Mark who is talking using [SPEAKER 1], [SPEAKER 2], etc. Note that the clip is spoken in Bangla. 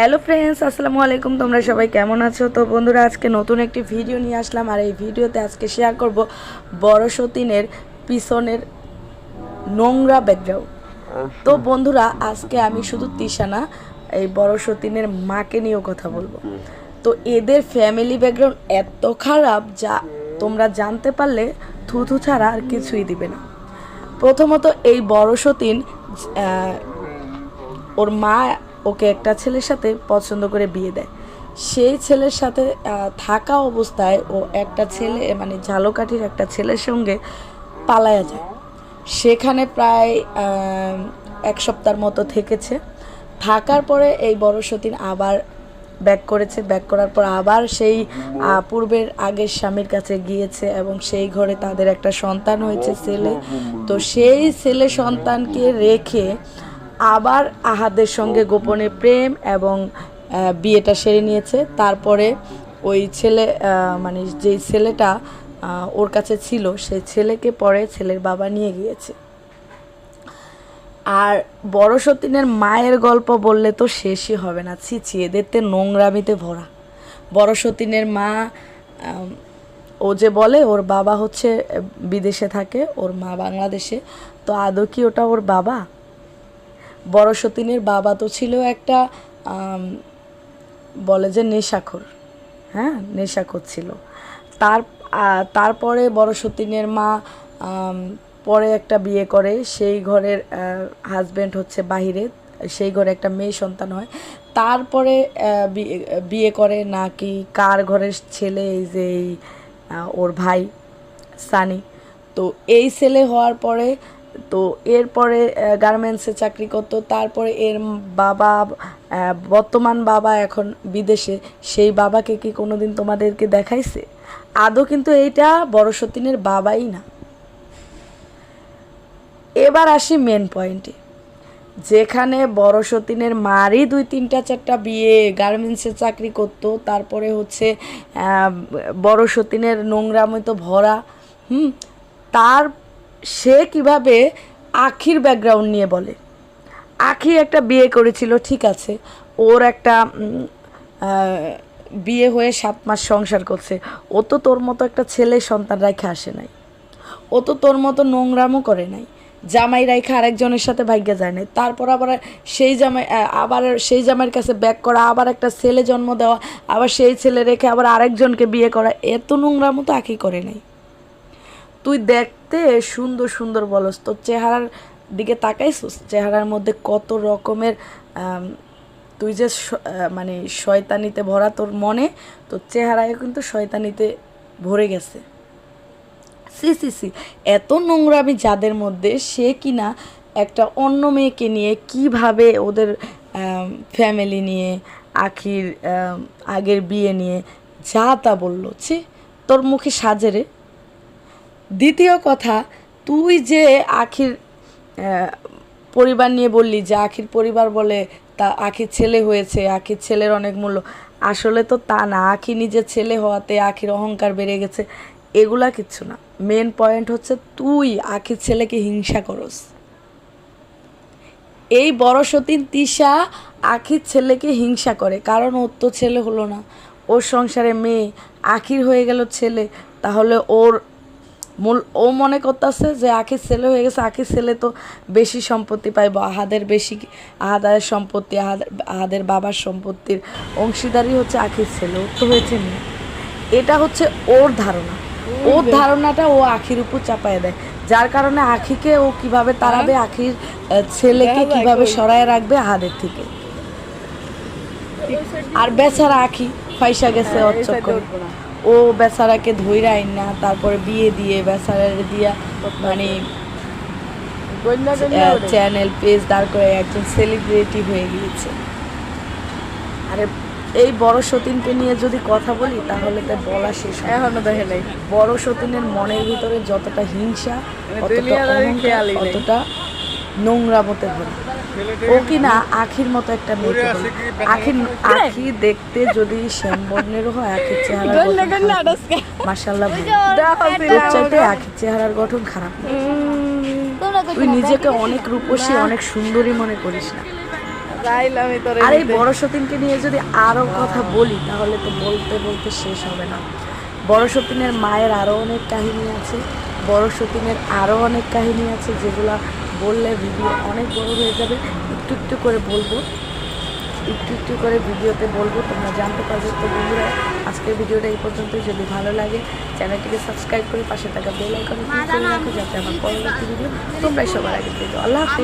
[SPEAKER 1] হ্যালো ফ্রেন্ডস, আসসালামু আলাইকুম, তোমরা সবাই কেমন আছো? তো বন্ধুরা, আজকে নতুন একটি ভিডিও নিয়ে আসলাম আর এই ভিডিওতে আজকে শেয়ার করব বড় সতীনের পিছনের নোংরা ব্যাকগ্রাউন্ড তো বন্ধুরা, আজকে আমি শুধু তিশানা, এই বড় সতীনের মাকে নিয়েও কথা বলব। তো এদের ফ্যামিলি ব্যাকগ্রাউন্ড এত খারাপ যা তোমরা জানতে পারলে থুথু ছাড়া আর কিছুই দিবে না। প্রথমত এই বড় সতীন ওর মা ওকে একটা ছেলের সাথে পছন্দ করে বিয়ে দেয়। সেই ছেলের সাথে থাকা অবস্থায় ও একটা ছেলে মানে ঝালকাঠির একটা ছেলের সঙ্গে পালায়া যায়। সেখানে প্রায় এক সপ্তাহের মতো থেকেছে। থাকার পরে এই বড় সতীন আবার ব্যাক করেছে। ব্যাক করার পর আবার সেই পূর্বের আগের স্বামীর কাছে গিয়েছে এবং সেই ঘরে তাদের একটা সন্তান হয়েছে, ছেলে। তো সেই ছেলে সন্তানকে রেখে আবার আহাদের সঙ্গে গোপনে প্রেম এবং বিয়েটা সেরে নিয়েছে। তারপরে ওই ছেলে মানে যেই ছেলেটা ওর কাছে ছিল সেই ছেলেকে পরে ছেলের বাবা নিয়ে গিয়েছে। আর বড় সতীনের মায়ের গল্প বললে তো শেষই হবে না। ছি ছি এদের তো নোংরামিতে ভরা। বড় সতীনের মা ও যে বলে ওর বাবা হচ্ছে বিদেশে থাকে ওর মা বাংলাদেশে। তো আদৌ কি ওটা ওর বাবা? বড় সতীনের বাবা তো ছিল একটা বলে যে নেশাখোর হ্যাঁ? নেশাখোর ছিল। তার তারপরে বড় সতীনের মা পরে একটা বিয়ে করে। সেই ঘরের হাজব্যান্ড হচ্ছে বাহিরে। সেই ঘরে একটা মেয়ে সন্তান হয়। তারপরে বিয়ে- করে নাকি কার ঘরের ছেলে এই যে এই ওর ভাই সানি। তো এই ছেলে হওয়ার পরে তো এরপরে গার্মেন্টসে চাকরি করতো, তারপরে এর বাবা বর্তমান বাবা এখন বিদেশে, সেই বাবাকে কি কোনোদিন তোমাদেরকে দেখাইছে? আদৌ কিন্তু এইটা বড় সতীনের বাবাই না। এবার আসি মেন পয়েন্টে যেখানে বড় সতীনের মারই দুই, তিনটা, চারটা বিয়ে গার্মেন্টসে চাকরি করতো, তারপরে হচ্ছে বড় সতীনের নোংরাময় তো ভরা, হুম, তার সে কীভাবে আখির ব্যাকগ্রাউন্ড নিয়ে বলে? আখি একটা বিয়ে করেছিল, ঠিক আছে। ওর একটা বিয়ে হয়ে সাত মাস সংসার করছে। ও তো তোর মতো একটা ছেলে সন্তান রেখে আসে নাই। ও তো তোর মতো নোংরামও করে নাই। জামাই রাইখা আরেকজনের সাথে ভাগ্যে যায় নাই। তারপর আবার সেই জামাই আবার সেই জামাইয়ের কাছে ব্যাক করা, আবার একটা ছেলে জন্ম দেওয়া, আবার সেই ছেলে রেখে আবার আরেকজনকে বিয়ে করা, এত নোংরামো তো আঁকি করে নাই। তুই দেখতে সুন্দর সুন্দর বলস। তোর চেহারার দিকে তাকাইছিস? চেহারার মধ্যে কত রকমের তুই যে মানে শয়তানিতে ভরা তোর মনে, তোর চেহারায় কিন্তু শয়তানিতে ভরে গেছে। সি সি সি, এত নোংরা আমি যাদের মধ্যে, সে কিনা একটা অন্য মেয়েকে নিয়ে কীভাবে ওদের ফ্যামিলি নিয়ে, আখির আগের বিয়ে নিয়ে যা তা বলল, ছি, তোর মুখে সাজেরে দ্বিতীয় কথা, তুই যে আখির পরিবার নিয়ে বললি, যে আখির পরিবার বলে তা আখির ছেলে হয়েছে, আখির ছেলের অনেক মূল্য, আসলে তো তা না। আখি নিজের ছেলে হওয়াতে আখির অহংকার বেড়ে গেছে, এগুলা কিচ্ছু না। মেন পয়েন্ট হচ্ছে তুই আখির ছেলেকে হিংসা করস। এই বড় সতীন তিশা আখির ছেলেকে হিংসা করে, কারণ ওর তো ছেলে হলো না। ওর সংসারে মেয়ে, আখির হয়ে গেল ছেলে, তাহলে ওর মূল ও মনে করতেছে যে আখির ছেলে হয়ে গেছে আখির ছেলে তো বেশি সম্পত্তি পাইব আহাদের বেশি আহাদের সম্পত্তি আহাদের আহাদের বাবার সম্পত্তির অংশীদারি হচ্ছে আখির ছেলে ওর তো হয়েছে মেয়ে। এটা হচ্ছে ওর ধারণা। ওর ধারণাটা ও আখির উপর চাপায় দেয়। যার কারণে আখিকে ও কীভাবে তাড়াবে আখির ছেলেকে কীভাবে সরায় রাখবে আহাদের থেকে। আর বেচারা আখি পয়সা গেছে ওর চক্করে ও বেচারাকে ধইরা আইন না তারপরে বিয়ে দিয়ে বেচারারে দিয়া মানে চ্যানেল পেজ দাঁড় করে একজন সেলিব্রিটি হয়ে গিয়েছে আরে এই বড় সতীনকে নিয়ে যদি কথা বলি তাহলে তো বলা শেষ হয়।
[SPEAKER 2] এখনও দেখে নাই
[SPEAKER 1] বড় সতীনের মনের ভিতরে যতটা হিংসা
[SPEAKER 2] নেই।
[SPEAKER 1] অতটা নোংরা মতে ভরা ও কি না আখির মতো একটা মেয়েকে বলে। আখি আখি দেখতে যদি শ্যামবর্ণেরও হয় আখির চেহারা মাসাল্লাহ চাইতে আখির চেহারার গঠন খারাপ। তুই নিজেকে অনেক রূপসী অনেক সুন্দরী মনে করিস না। আর এই বড় সতীনকে নিয়ে যদি আরও কথা বলি তাহলে তো বলতে বলতে শেষ হবে না। বড় সতীনের মায়ের আরও অনেক কাহিনী আছে বড় সতীনের আরও অনেক কাহিনী আছে যেগুলা বললে ভিডিও অনেক বড় হয়ে যাবে। একটু একটু করে বলব। একটু একটু করে ভিডিওতে বলব তোমরা জানতে পারবে। তো বন্ধুরা আজকের ভিডিওটা এই পর্যন্ত যদি ভালো লাগে চ্যানেলটিকে সাবস্ক্রাইব করে পাশে থাকা বেল আইকনে ক্লিক করে রাখো যাতে আমার পরবর্তী ভিডিও তোমরাই সবার আগে পেয়ে আল্লাহ হাফেজ।